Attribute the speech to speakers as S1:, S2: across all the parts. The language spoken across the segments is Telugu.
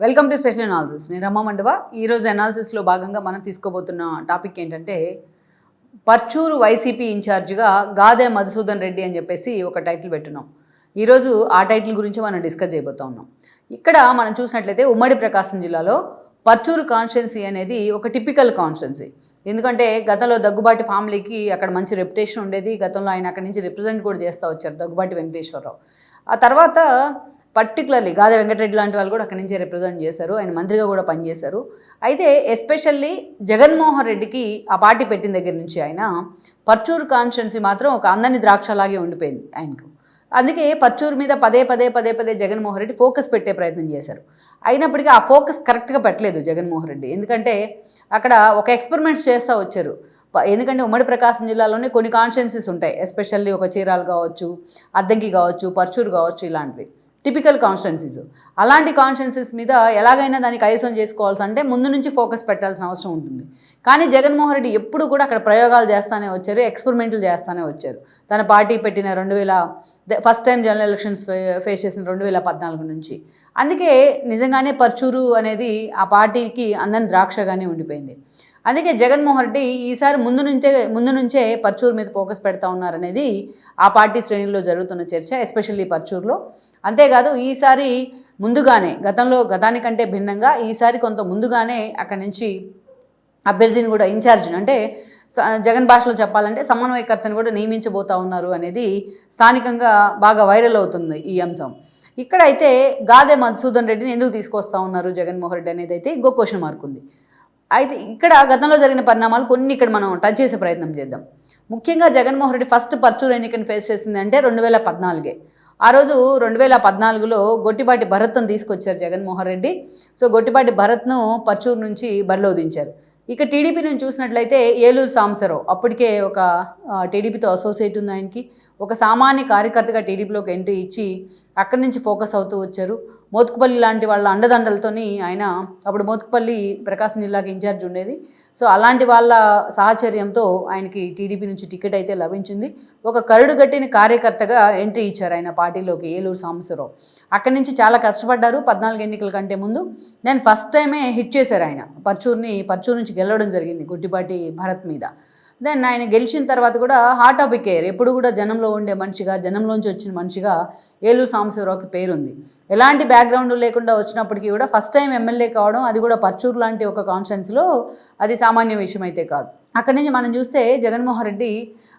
S1: వెల్కమ్ టు స్పెషల్ అనాలిసిస్ నేను రమ్మ మండవ? ఈరోజు అనాలిసిస్లో భాగంగా మనం తీసుకోబోతున్న టాపిక్ ఏంటంటే పర్చూరు వైసీపీ ఇన్ఛార్జిగా గాదే మధుసూదన్ రెడ్డి అని చెప్పేసి ఒక టైటిల్ పెట్టున్నాం. ఈరోజు ఆ టైటిల్ గురించి మనం డిస్కస్ చేయబోతా ఉన్నాం. ఇక్కడ మనం చూసినట్లయితే ఉమ్మడి ప్రకాశం జిల్లాలో పర్చూరు కాన్స్టిట్యున్సీ అనేది ఒక టిపికల్ కాన్స్టిట్యున్సీ ఎందుకంటే గతంలో దగ్గుబాటి ఫ్యామిలీకి అక్కడ మంచి రెప్యుటేషన్ ఉండేది. గతంలో ఆయన అక్కడి నుంచి రిప్రజెంట్ కూడా చేస్తూ వచ్చారు దగ్గుబాటి వెంకటేశ్వరరావు. ఆ తర్వాత పర్టికులర్లీ గాదే వెంకటరెడ్డి లాంటి వాళ్ళు కూడా అక్కడి నుంచే రిప్రజెంట్ చేశారు. ఆయన మంత్రిగా కూడా పనిచేశారు. అయితే ఎస్పెషల్లీ జగన్మోహన్ రెడ్డికి ఆ పార్టీ పెట్టిన దగ్గర నుంచి ఆయన పర్చూర్ కాన్స్టిట్యున్సీ మాత్రం ఒక అందని ద్రాక్షలాగే ఉండిపోయింది ఆయనకు. అందుకే పర్చూరు మీద పదే పదే పదే పదే జగన్మోహన్ రెడ్డి ఫోకస్ పెట్టే ప్రయత్నం చేశారు. అయినప్పటికీ ఆ ఫోకస్ కరెక్ట్గా పెట్టలేదు జగన్మోహన్ రెడ్డి. ఎందుకంటే అక్కడ ఒక ఎక్స్పెరిమెంట్స్ చేస్తూ వచ్చారు. ఎందుకంటే ఉమ్మడి ప్రకాశం జిల్లాలోనే కొన్ని కాన్స్టిట్యున్సీస్ ఉంటాయి. ఎస్పెషల్లీ ఒక చీరాలు కావచ్చు అద్దంకి కావచ్చు పర్చూరు కావచ్చు ఇలాంటివి. టిపికల్ కాన్స్టెన్సీస్ అలాంటి కాన్స్టిట్యున్సీస్ మీద ఎలాగైనా దానికి ఐసం చేసుకోవాల్సి అంటే ముందు నుంచి ఫోకస్ పెట్టాల్సిన అవసరం ఉంటుంది. కానీ జగన్మోహన్ రెడ్డి ఎప్పుడు కూడా అక్కడ ప్రయోగాలు చేస్తానే వచ్చారు ఎక్స్పెరిమెంట్లు చేస్తానే వచ్చారు. తన పార్టీ పెట్టిన రెండు వేల first time general elections face చేసిన రెండు వేల పద్నాలుగు నుంచి. అందుకే నిజంగానే పర్చూరు అనేది ఆ పార్టీకి అందని ద్రాక్షగానే ఉండిపోయింది. అందుకే జగన్మోహన్ రెడ్డి ఈసారి ముందు నుంచే ముందు నుంచే పర్చూరు మీద ఫోకస్ పెడతా ఉన్నారనేది ఆ పార్టీ శ్రేణుల్లో జరుగుతున్న చర్చ ఎస్పెషల్లీ పర్చూరులో. అంతేకాదు ఈసారి ముందుగానే గతంలో గతానికంటే భిన్నంగా ఈసారి కొంత ముందుగానే అక్కడి నుంచి అభ్యర్థిని కూడా ఇన్ఛార్జిని అంటే స- జగన్ భాషలో చెప్పాలంటే సమన్వయకర్తను కూడా నియమించబోతా ఉన్నారు అనేది స్థానికంగా బాగా వైరల్ అవుతుంది ఈ అంశం. ఇక్కడైతే గాదే మధుసూదన్ రెడ్డిని ఎందుకు తీసుకొస్తా ఉన్నారు జగన్మోహన్ రెడ్డి అనేది అయితే ఇంకో క్వశ్చన్ మార్క్ ఉంది. అయితే ఇక్కడ గతంలో జరిగిన పరిణామాలు కొన్ని ఇక్కడ మనం టచ్ చేసే ప్రయత్నం చేద్దాం. ముఖ్యంగా జగన్మోహన్ రెడ్డి ఫస్ట్ పర్చూర్ ఎన్నికను ఫేస్ చేసిందంటే రెండు వేల పద్నాలుగే. ఆ రోజు రెండు వేల పద్నాలుగులో గొట్టిపాటి భరత్ను తీసుకొచ్చారు జగన్మోహన్ రెడ్డి. సో గొట్టిపాటి భరత్ను పర్చూర్ నుంచి బరిలో దించారు. ఇక టీడీపీ నుంచి చూసినట్లయితే ఏలూరు సాంబశివరావు అప్పటికే ఒక టీడీపీతో అసోసియేట్ ఉంది ఆయనకి. ఒక సామాన్య కార్యకర్తగా టీడీపీలోకి ఎంట్రీ ఇచ్చి అక్కడి నుంచి ఫోకస్ అవుతూ వచ్చారు. మోత్కుపల్లి లాంటి వాళ్ళ అండదండలతోని ఆయన అప్పుడు మోత్కుపల్లి ప్రకాశం జిల్లాకి ఇన్ఛార్జ్ ఉండేది. సో అలాంటి వాళ్ళ సాహచర్యంతో ఆయనకి టీడీపీ నుంచి టికెట్ అయితే లభించింది. ఒక కరుడు గట్టిన కార్యకర్తగా ఎంట్రీ ఇచ్చారు ఆయన పార్టీలోకి ఏలూరు సాంబశివరావు. అక్కడి నుంచి చాలా కష్టపడ్డారు. పద్నాలుగు ఎన్నికల కంటే ముందు నేను ఫస్ట్ టైమే హిట్ చేశారు ఆయన. పర్చూర్ని పర్చూరు నుంచి గెలవడం జరిగింది గుడ్డిపాటి భరత్ మీద. దెన్ ఆయన గెలిచిన తర్వాత కూడా హార్ట్ ఆఫ్ ఎయిర్ ఎప్పుడు కూడా జనంలో ఉండే మనిషిగా జనంలోంచి వచ్చిన మనిషిగా ఏలూరు సాంబశివరావుకి పేరుంది. ఎలాంటి బ్యాక్గ్రౌండ్ లేకుండా వచ్చినప్పటికీ కూడా ఫస్ట్ టైం ఎమ్మెల్యే కావడం అది కూడా పర్చూరు లాంటి ఒక కాన్స్టెన్స్లో అది సామాన్య విషయం అయితే కాదు. అక్కడి నుంచి మనం చూస్తే జగన్మోహన్ రెడ్డి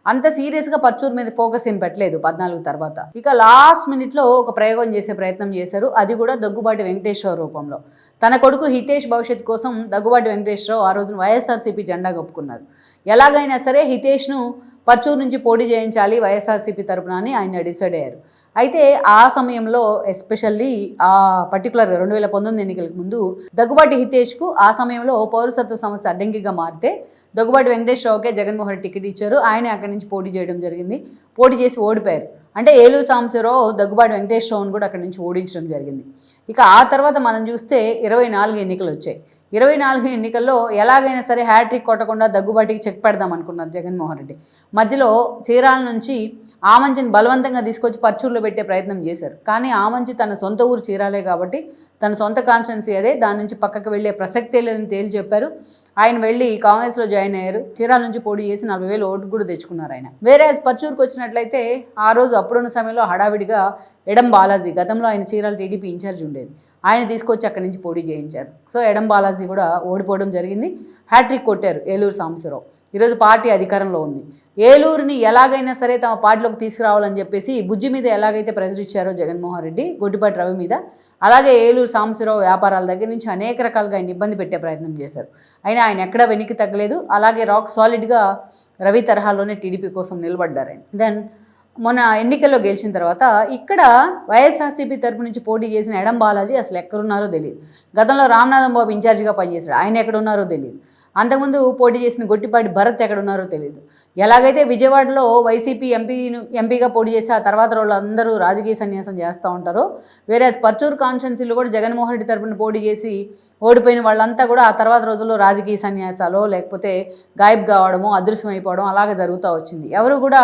S1: అంత సీరియస్గా పర్చూర్ మీద ఫోకస్ ఏం పెట్టలేదు పద్నాలుగు తర్వాత. ఇక లాస్ట్ మినిట్లో ఒక ప్రయోగం చేసే ప్రయత్నం చేశారు. అది కూడా దగ్గుబాటి వెంకటేశ్వర రూపంలో. తన కొడుకు హితేష్ భవిష్యత్ కోసం దగ్గుబాటి వెంకటేశ్వరరావు ఆ రోజున వైఎస్ఆర్సీపీ జెండా కప్పుకున్నారు. ఎలాగైనా సరే హితేష్ను పర్చూరు నుంచి పోటీ చేయించాలి వైఎస్ఆర్సీపీ తరపున అని ఆయన డిసైడ్ అయ్యారు. అయితే ఆ సమయంలో ఎస్పెషల్లీ ఆ పర్టికులర్ రెండు వేల పంతొమ్మిది ఎన్నికలకు ముందు దగ్గుబాటి హితేష్కు ఆ సమయంలో పౌరసత్వ సమస్య అడ్డంకిగా మారితే దగ్గుబాటి వెంకటేశ్వరరావుకే జగన్మోహన్ రెడ్డి టికెట్ ఇచ్చారు. ఆయన అక్కడి నుంచి పోటీ చేయడం జరిగింది. పోటీ చేసి ఓడిపోయారు. అంటే ఏలూరు సాంబశివరావు దగ్గుబాటి వెంకటేశ్వరరావును కూడా అక్కడి నుంచి ఓడించడం జరిగింది. ఇక ఆ తర్వాత మనం చూస్తే ఇరవై నాలుగు ఎన్నికలు వచ్చాయి. ఇరవై నాలుగు ఎన్నికల్లో ఎలాగైనా సరే హ్యాట్రిక్ కొట్టకుండా దగ్గుబాటికి చెక్ పెడదాం అనుకున్నారు జగన్మోహన్ రెడ్డి. మధ్యలో చీరాల నుంచి ఆమంచిని బలవంతంగా తీసుకొచ్చి పర్చూర్లో పెట్టే ప్రయత్నం చేశారు. కానీ ఆమంచి తన సొంత ఊరు చీరాలే కాబట్టి తన సొంత కాన్స్టిట్యున్సీ అదే దాని నుంచి పక్కకు వెళ్ళే ప్రసక్తే లేదని తేల్చి చెప్పారు. ఆయన వెళ్ళి కాంగ్రెస్లో జాయిన్ అయ్యారు. చీరాల నుంచి పోటీ చేసి నలభై వేలు ఓటు కూడా తెచ్చుకున్నారు ఆయన. వేరే పర్చూర్కి వచ్చినట్లయితే ఆ రోజు అప్పుడున్న సమయంలో హడావిడిగా ఎడం బాలాజీ గతంలో ఆయన చీరాల టీడీపీ ఇన్ఛార్జ్ ఉండేది. ఆయన తీసుకొచ్చి అక్కడి నుంచి పోటీ చేయించారు. సో ఎడం బాలాజీ కూడా ఓడిపోవడం జరిగింది. హ్యాట్రిక్ కొట్టారు ఏలూరు సాంబశివరావు. ఈరోజు పార్టీ అధికారంలో ఉంది. ఏలూరుని ఎలాగైనా సరే తమ పార్టీలోకి తీసుకురావాలని చెప్పేసి బుజ్జి మీద ఎలాగైతే ప్రెజర్ ఇచ్చారో జగన్మోహన్ రెడ్డి గొడ్డిపాటి రవి మీద అలాగే ఏలూరు సాంబశివరావు వ్యాపారాల దగ్గర నుంచి అనేక రకాలుగా ఆయన ఇబ్బంది పెట్టే ప్రయత్నం చేశారు. అయినా ఆయన ఎక్కడా వెనక్కి తగ్గలేదు. అలాగే రాక్ సాలిడ్గా రవి తరహాలోనే టీడీపీ కోసం నిలబడ్డారు ఆయన. దెన్ మొన్న ఎన్నికల్లో గెలిచిన తర్వాత ఇక్కడ వైఎస్ఆర్సీపీ తరపు నుంచి పోటీ చేసిన ఎడం బాలాజీ అసలు ఎక్కడున్నారో తెలియదు గతంలో రామనాథం బాబు ఇన్ఛార్జిగా పనిచేశాడు. ఆయన ఎక్కడున్నారో తెలియదు అంతకుముందు పోటీ చేసిన గొట్టిపాటి భరత్ ఎక్కడ ఉన్నారో తెలియదు ఎలాగైతే విజయవాడలో వైసీపీ ఎంపీను ఎంపీగా పోటీ చేసి ఆ తర్వాత వాళ్ళందరూ రాజకీయ సన్యాసం చేస్తూ ఉంటారో వేరే పర్చూర్ కాన్స్టిట్యున్సీలో కూడా జగన్మోహన్ రెడ్డి తరపున పోటీ చేసి ఓడిపోయిన వాళ్ళంతా కూడా ఆ తర్వాత రోజుల్లో రాజకీయ సన్యాసాలు లేకపోతే గాయబ్ కావడము అదృశ్యమైపోవడం అయిపోవడం అలాగే జరుగుతూ వచ్చింది. ఎవరు కూడా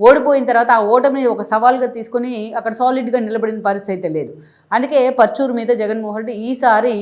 S1: ఓడిపోయిన తర్వాత ఆ ఓటమిని ఒక సవాల్గా తీసుకొని అక్కడ సాలిడ్గా నిలబడిన పరిస్థితి అయితే లేదు. అందుకే పర్చూరు మీద జగన్మోహన్ రెడ్డి ఈసారి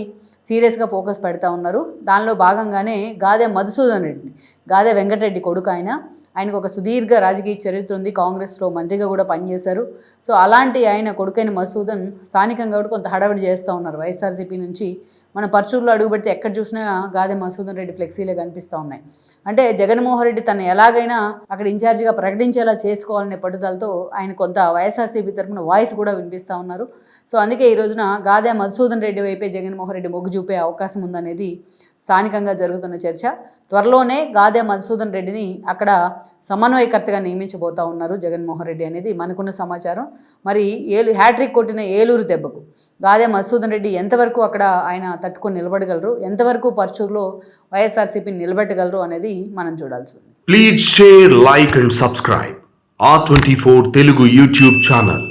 S1: సీరియస్గా ఫోకస్ పెడతా ఉన్నారు. దానిలో భాగంగానే గాదే మధుసూదన్ రెడ్డిని గాదే వెంకటరెడ్డి కొడుకు ఆయన. ఆయనకు ఒక సుదీర్ఘ రాజకీయ చరిత్ర ఉంది. కాంగ్రెస్లో మంత్రిగా కూడా పనిచేశారు. సో అలాంటి ఆయన కొడుకైన మసూదన్ స్థానికంగా కూడా కొంత హడావిడి చేస్తూ ఉన్నారు. వైఎస్ఆర్సీపీ నుంచి మన పర్చూరులో అడుగుపెడితే ఎక్కడ చూసినా గాదే మసూదన్ రెడ్డి ఫ్లెక్సీలే కనిపిస్తూ ఉన్నాయి. అంటే జగన్మోహన్ రెడ్డి తను ఎలాగైనా అక్కడ ఇన్ఛార్జిగా ప్రకటించేలా చేసుకోవాలనే పట్టుదలతో ఆయన కొంత వైఎస్ఆర్సీపీ తరఫున వాయిస్ కూడా వినిపిస్తూ ఉన్నారు. సో అందుకే ఈ రోజున గాదే మధుసూదన్ రెడ్డి వైపే జగన్మోహన్ రెడ్డి మొగ్గు చూపే అవకాశం ఉందనేది స్థానికంగా జరుగుతున్న చర్చ. త్వరలోనే గాదె మధుసూదన్ రెడ్డిని అక్కడ సమన్వయకర్తగా నియమించబోతా ఉన్నారు జగన్మోహన్ రెడ్డి అనేది మనకున్న సమాచారం. మరి ఏలు హ్యాట్రిక్ కొట్టిన ఏలూరు దెబ్బకు గాదె మధుసూదన్ రెడ్డి ఎంతవరకు అక్కడ ఆయన తట్టుకొని నిలబడగలరు? ఎంతవరకు పర్చూరులో వైఎస్ఆర్సీపీని నిలబెట్టగలరు అనేది మనం చూడాల్సి ఉంది.
S2: Please share like and subscribe ఆ twenty four Telugu YouTube channel